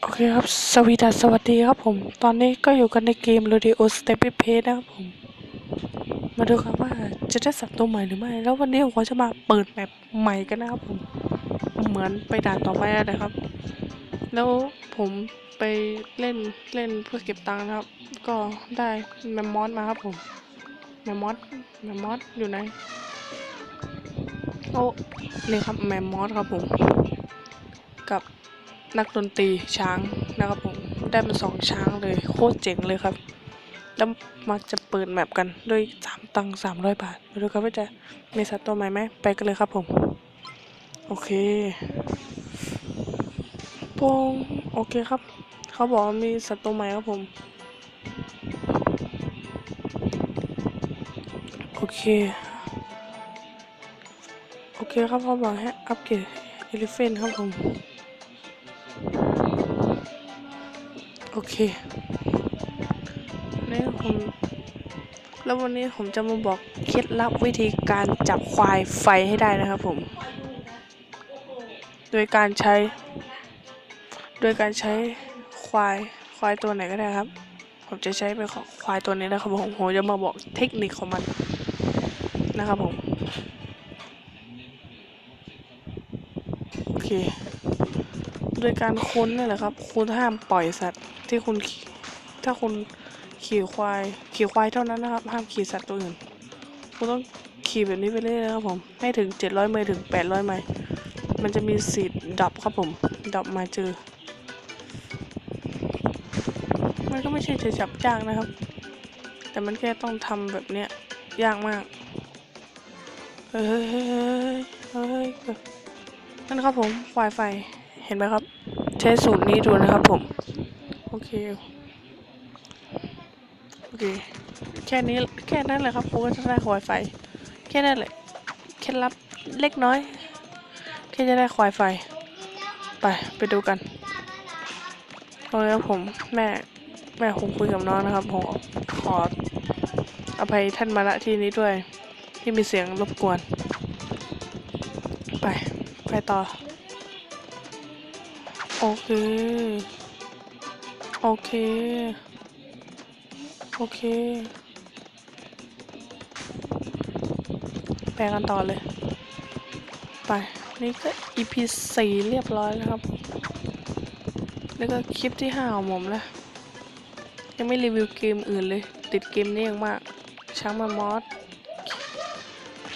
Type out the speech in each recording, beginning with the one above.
โอเคครับ สวีดัสสวัสดีครับผม ตอนนี้ก็อยู่กันในเกม Radio Step p a c e นะครับผม มาดูครับว่าจะได้สัตว์ตัวใหม่หรือไม่ แล้ววันนี้ผมจะมาเปิดแมปใหม่กันนะครับผม เหมือนไปด่านต่อไปอะนะครับ แล้วผมไปเล่นเล่นเพื่อเก็บตังค์นะครับ ก็ได้แมมมอสมาครับผม แมมมอสแมมมอสอยู่ไหน โอ้นี่ครับแมมมอสครับผม นักดนตรีช้างนะครับผมได้มาสองช้างเลยโคตรเจ๋งเลยครับ แล้วมาจะเปิดแมปกันด้วยสามตังสามร้อยบาทมาดูครับว่าจะมีสัตว์ตัวใหม่ไหมไปกันเลยครับผม โอเคปงโอเคครับ เขาบอกมีสัตว์ตัวใหม่ครับผม โอเค โอเคครับเขาบอกให้อัปเกรดเอลิเฟนครับผม โอเคนี่ผมแล้ววันนี้ผมจะมาบอกเคล็ดลับวิธีการจับควายไฟให้ได้นะครับผม โดยการใช้ โดยการใช้ควายควายตัวไหนก็ได้ครับ ผมจะใช้เป็นของควายตัวนี้นะครับผมผมจะมาบอกเทคนิคของมันนะครับผม โอเค ดยการค้นนี่แหละครับ คุณห้ามปล่อยสัตว์ที่คุณถ้าคุณขี่ควาย ขี่ควายเท่านั้นนะครับ ห้ามขี่สัตว์ตัวอื่น คุณต้องขี่แบบนี้ไปเรื่อยๆนะครับผม ให้ถึง 700ไมล์ถึง 800ไมล์ มันจะมีสิทธิ์ดับครับผม ดับมาเจอ มันก็ไม่ใช่จะจับยากนะครับ แต่มันแค่ต้องทำแบบเนี้ย ยากมาก เฮ้ย เฮ้ย เฮ้ยนั่นครับผม Wi-Fi เห็นไหมครับ ใช้สูตรนี้ดูนะครับผม โอเค โอเค แค่นี้แค่นั้นแหละครับผมก็จะได้ Wi-Fi แค่นั้นแหละเคล็ดลับเล็กน้อย แค่จะได้ Wi-Fi ไฟ ไป ไปดูกันโอเคครับผมแม่แม่คงคุยกับน้องนะครับผมขออภัยท่านมาณที่นี้ด้วย ที่มีเสียงรบกวน ไป ไปต่อ โอเค โอเค โอเค แปลกันต่อเลย ไป นี่ก็ EP สี่เรียบร้อยแล้วครับ แล้วก็คลิปที่ห้าของผมแล้วยังไม่รีวิวเกมอื่นเลย ติดเกมนี้อย่างมาก ช้างมามอส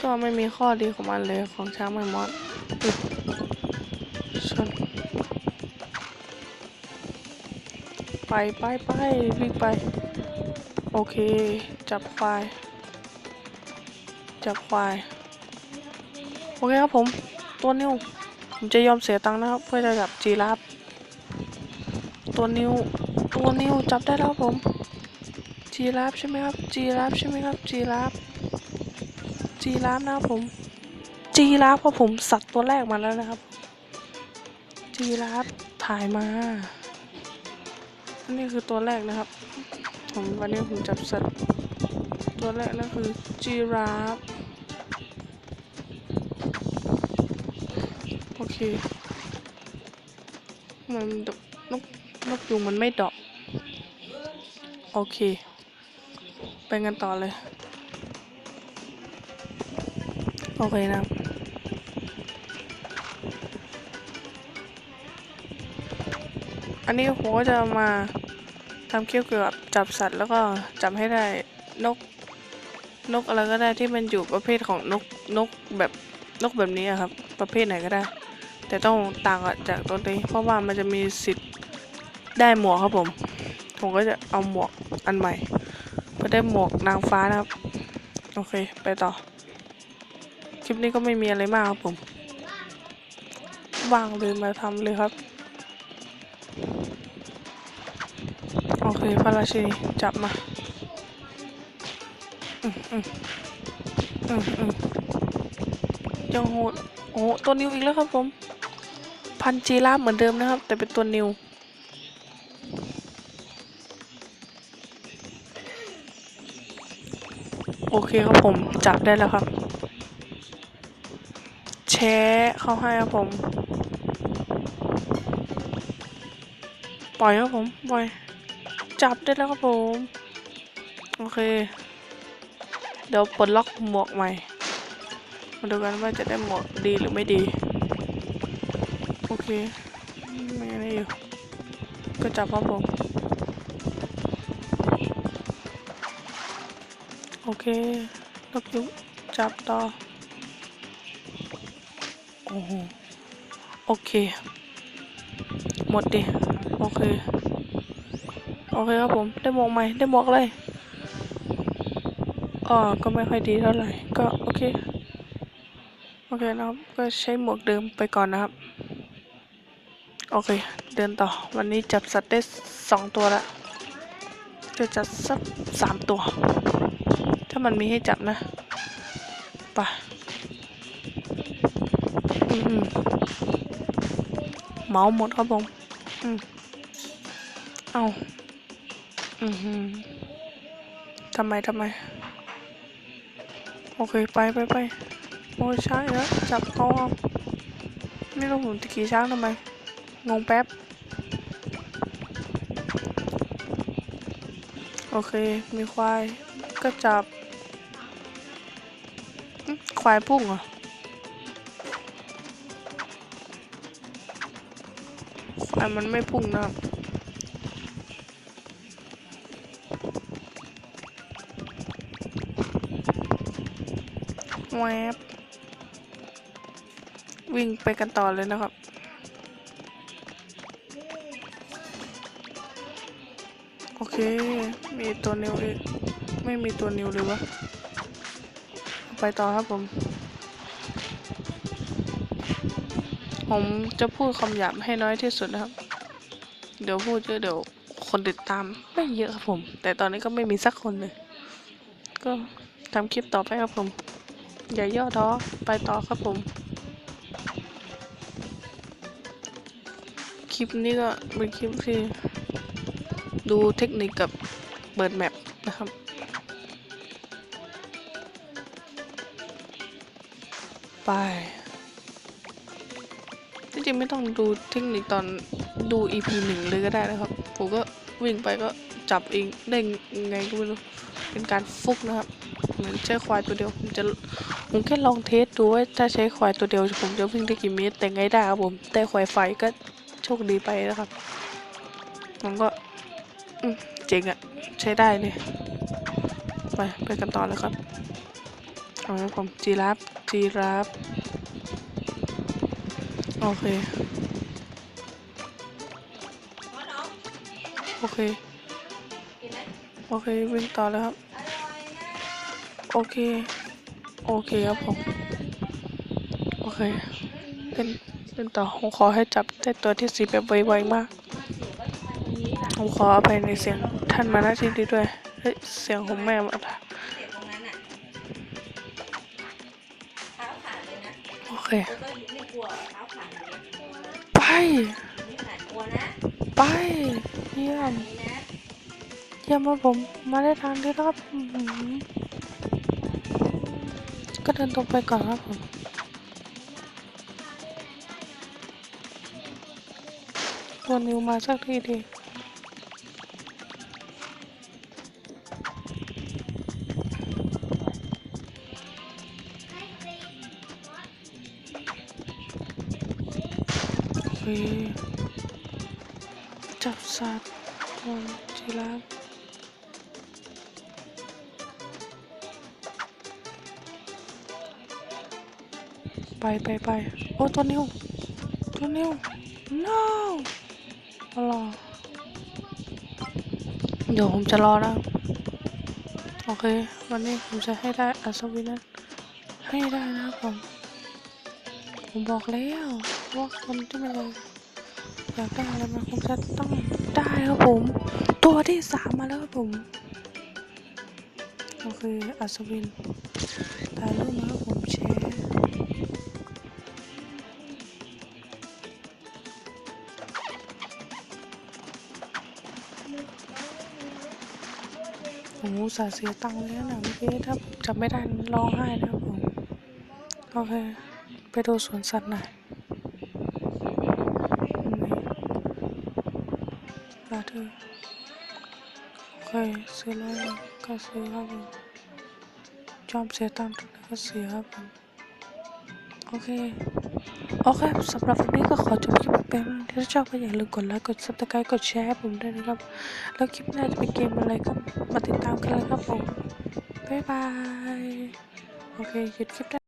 ก็ไม่มีข้อดีของมันเลยของช้างมามอสชน ไปไปไปวิ่งไป โอเค จับควายจับควายโอเคครับผม ตัวนิ้ว ผมจะยอมเสียตังค์นะครับ เพื่อจะจับจีราฟตัวนิ้ว ตัวนิ้วจับได้แล้วผม จีราฟใช่ไหมครับ จีราฟใช่ไหมครับ จีราฟจีราฟนะครับผม จีราฟครับผมสัตว์ตัวแรกมาแล้วนะครับ จีราฟถ่ายมา นนี้คือตัวแรกนะครับ ผมวันนี้ผมจับสัตว์ตัวแรกนั่นคือจีราฟโอเค มันดนกนกยุงมันไม่ดอก โอเค ไปกันต่อเลย โอเคนะครับ อันนี้ผมก็จะมาทำคลิปเกี่ยวกับจับสัตว์แล้วก็จับให้ได้นก นกอะไรก็ได้ที่มันอยู่ประเภทของนกนกแบบนกแบบนี้ครับ ประเภทไหนก็ได้ แต่ต้องต่างจากตัวนี้ เพราะว่ามันจะมีสิทธิ์ได้หมวกครับผม ผมก็จะเอาหมวกอันใหม่เพื่อได้หมวกนางฟ้านะครับ โอเค ไปต่อ คลิปนี้ก็ไม่มีอะไรมากครับผมว่างเลยมาทำเลยครับ อเคพระราชินีจับมาอืมอืมอืมอืมยังโหดโอ้โหตัวนิวอีกแล้วครับผม พันจีราเหมือนเดิมนะครับ แต่เป็นตัวนิวโอเคครับผมจับได้แล้วครับ แชะเข้าให้ครับผม ปล่อยครับผม ปล่อย จับได้แล้วครับผม โอเค เดี๋ยวปลดล็อกหมวกใหม่ มาดูกันว่าจะได้หมวกดีหรือไม่ดี โอเค ไม่อะไรอยู่ ก็จับครับผม โอเคลบยุจับต่อ โอ้โห โอเค หมดดิ โอเค อเคครับผม ได้หมวกใหม่ ได้หมวกเลยอ๋อก็ไม่ค่อยดีเท่าไหร่ ก็โอเค โอเคนะครับ ก็ใช้หมวกเดิมไปก่อนนะครับ โอเค เดินต่อ วันนี้จับสัตว์ได้สองตัวละจะจับสักสามตัว ถ้ามันมีให้จับนะ ไป อืมอืมเมาหมดครับผม อืม เอา อืมฮึทำไมทำไม โอเค ไปไปไปโอ้ยช้างแล้วจับเขาเอาไม่รู้ผมจะขี่ช้างทำไม งงแป๊บ โอเค มีควาย ก็จับ ควายพุ่งเหรอ ควายมันไม่พุ่งนะ แวบวิ่งไปกันต่อเลยนะครับ โอเค มีตัวนิวอีกไม่มีตัวนิวเลยวะ ไปต่อครับผม ผมจะพูดคำหยาบให้น้อยที่สุดนะครับ เดี๋ยวพูดเยอะเดี๋ยวคนติดตามไม่เยอะครับผม แต่ตอนนี้ก็ไม่มีสักคนเลย ก็ทำคลิปต่อไปครับผม อย่าย่อท้อไปต่อครับผม คลิปนี้ก็เป็นคลิปที่ดูเทคนิคกับเปิดแมปนะครับ ไปจริงๆไม่ต้องดูเทคนิคตอนดู EP หนึ่งเลยก็ได้นะครับ ผมก็วิ่งไปก็จับเองได้ไงก็ไม่รู้ เป็นการฟุกนะครับ เหมือนใช้ควายตัวเดียวผมจะ ผมแค่ลองเทสดูว่าถ้าใช้ควายตัวเดียวผมจะวิ่งได้กี่เมตร แต่ไงได้ครับผม แต่ควายไฟก็โชคดีไปนะครับ มันก็เจ๋งอะใช้ได้เลย ไปไปกันต่อเลยครับเอาละผมจีราฟจีราฟโอเค โอเค โอเควิ่งต่อเลยครับ โอเค โอเคครับผม โอเคเล่นเล่นต่อผมขอให้จับได้ตัวที่สีแบบไวๆมาก ผมขออภัยในเสียงท่านมาณที่นี้ด้วย เฮ้ย เสียงผมแม่มาละเสียตรงนั้นอะเท้าขาดเลยนะโอเค ไป ไป เยี่ยม เยี่ยมครับผม มาได้ทางนี้แล้วครับ ก็เดินตรงไปก่อนครับผมตัวนิวมาสักทีดีจับสัตว์บนจีราฟ ไปไปไปโอ้ตัวนิวตัวนิว no รอเดี๋ยวผมจะรอนะ โอเค วันนี้ผมจะให้ได้อัศวินนั้นให้ได้นะครับผม ผมบอกแล้วว่าคนที่มันเลยอยากได้อะไรมันคงจะต้องได้ครับผม ตัวที่สามมาแล้วครับผมโอเคอัศวินถ่ายรูปมาครับผมแชร์ โอ้สาเสียตังค์เลยนะเมื่อกี้ถ้าจำไม่ได้ร้องไห้นะครับผมโอเคไปดูสวนสัตว์หน่อยนี่บาเถอโอเคซื้อเลยก็ซื้อครับผมจอมเสียตังค์ก็เสียครับผมโอเค โอเคสำหรับวันนี้ก็ขอจบคลิปไปเพียงเท่านี้ถ้าชอบก็อย่าลืมกดไลค์กดซับสไครต์กดแชร์ให้ผมด้วยนะครับ แล้วคลิปหน้าจะเป็นเกมอะไรก็มาติดตามกันเลยครับผมบ๊ายบายโอเคหยุดคลิปได้